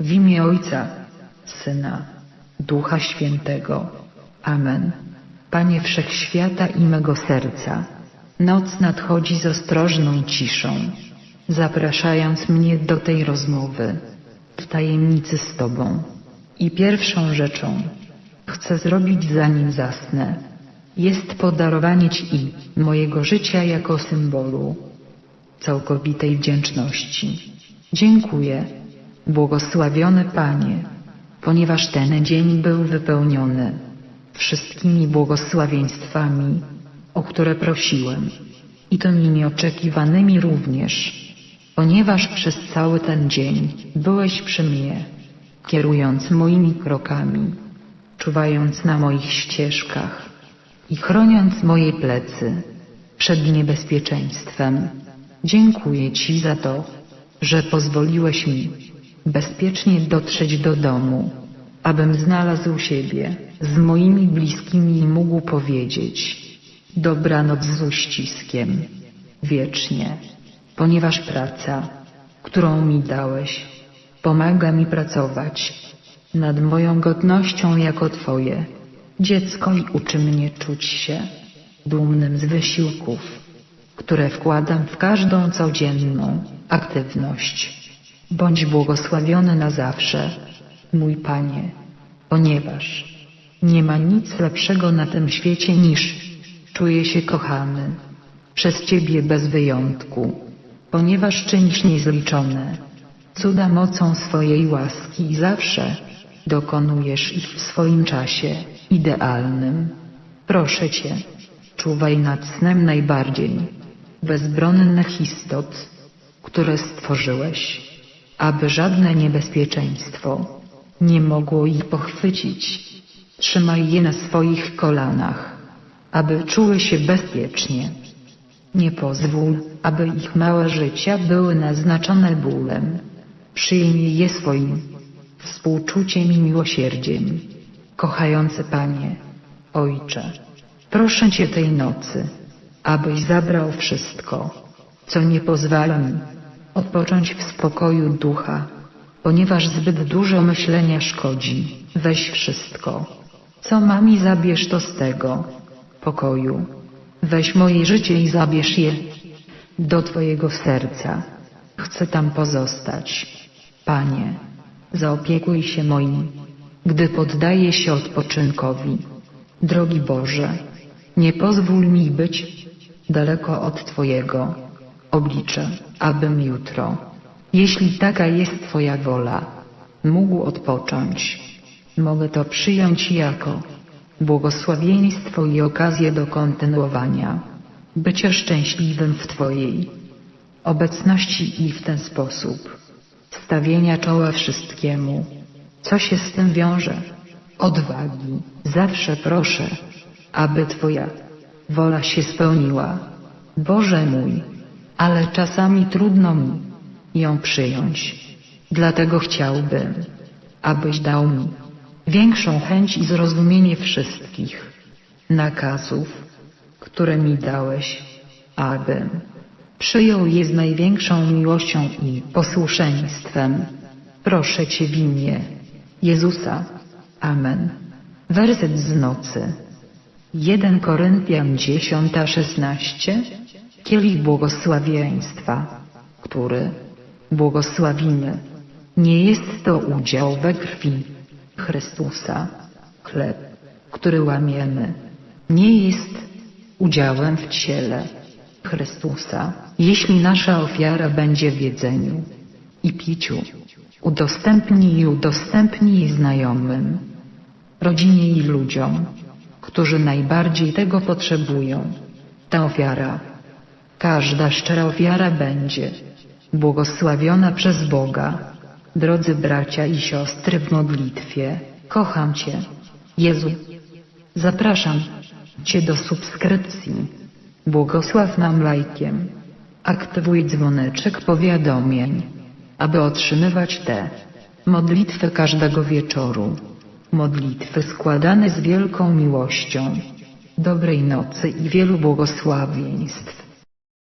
W imię Ojca, Syna, Ducha Świętego. Amen. Panie Wszechświata i mego serca, noc nadchodzi z ostrożną ciszą, zapraszając mnie do tej rozmowy w tajemnicy z Tobą. I pierwszą rzeczą chcę zrobić zanim zasnę, jest podarowanie Ci mojego życia jako symbolu całkowitej wdzięczności. Dziękuję, błogosławiony Panie, ponieważ ten dzień był wypełniony wszystkimi błogosławieństwami, o które prosiłem, i to nieoczekiwanymi również, ponieważ przez cały ten dzień byłeś przy mnie, kierując moimi krokami, czuwając na moich ścieżkach i chroniąc moje plecy przed niebezpieczeństwem. Dziękuję Ci za to, że pozwoliłeś mi bezpiecznie dotrzeć do domu, abym znalazł siebie z moimi bliskimi i mógł powiedzieć dobranoc z uściskiem, wiecznie, ponieważ praca, którą mi dałeś, pomaga mi pracować nad moją godnością jako Twoje dziecko i uczy mnie czuć się dumnym z wysiłków, które wkładam w każdą codzienną aktywność. Bądź błogosławiony na zawsze, mój Panie, ponieważ nie ma nic lepszego na tym świecie niż czuję się kochany przez Ciebie bez wyjątku, ponieważ czynisz niezliczone cuda mocą swojej łaski i zawsze dokonujesz ich w swoim czasie idealnym. Proszę Cię, czuwaj nad snem najbardziej bezbronnych istot, które stworzyłeś, aby żadne niebezpieczeństwo nie mogło ich pochwycić. Trzymaj je na swoich kolanach, aby czuły się bezpiecznie. Nie pozwól, aby ich małe życia były naznaczone bólem. Przyjmij je swoim współczuciem i miłosierdziem. Kochający Panie, Ojcze, proszę Cię tej nocy, abyś zabrał wszystko, co nie pozwala mi odpocząć w spokoju ducha, ponieważ zbyt dużo myślenia szkodzi. Weź wszystko, co mam i zabierz to z tego pokoju. Weź moje życie i zabierz je do Twojego serca. Chcę tam pozostać. Panie, zaopiekuj się moim, gdy poddaję się odpoczynkowi. Drogi Boże, nie pozwól mi być daleko od Twojego oblicza, abym jutro, jeśli taka jest Twoja wola, mógł odpocząć. Mogę to przyjąć jako błogosławieństwo i okazję do kontynuowania bycia szczęśliwym w Twojej obecności i w ten sposób stawienia czoła wszystkiemu, co się z tym wiąże. Odwagi, zawsze proszę, aby Twoja wola się spełniła. Boże mój, ale czasami trudno mi ją przyjąć. Dlatego chciałbym, abyś dał mi większą chęć i zrozumienie wszystkich nakazów, które mi dałeś, abym przyjął je z największą miłością i posłuszeństwem. Proszę Cię w imię Jezusa. Amen. Werset z nocy. 1 Koryntian 10:16 Kielich błogosławieństwa, który błogosławimy. Nie jest to udział we krwi Chrystusa. Chleb, który łamiemy, nie jest udziałem w ciele Chrystusa. Jeśli nasza ofiara będzie w jedzeniu i piciu, udostępnij i udostępnij znajomym, rodzinie i ludziom, którzy najbardziej tego potrzebują. Ta ofiara, każda szczera ofiara będzie błogosławiona przez Boga. Drodzy bracia i siostry w modlitwie, kocham Cię. Jezu, zapraszam Cię do subskrypcji. Błogosław nam lajkiem. Aktywuj dzwoneczek powiadomień, aby otrzymywać te modlitwy każdego wieczoru. Modlitwy składane z wielką miłością. Dobrej nocy i wielu błogosławieństw.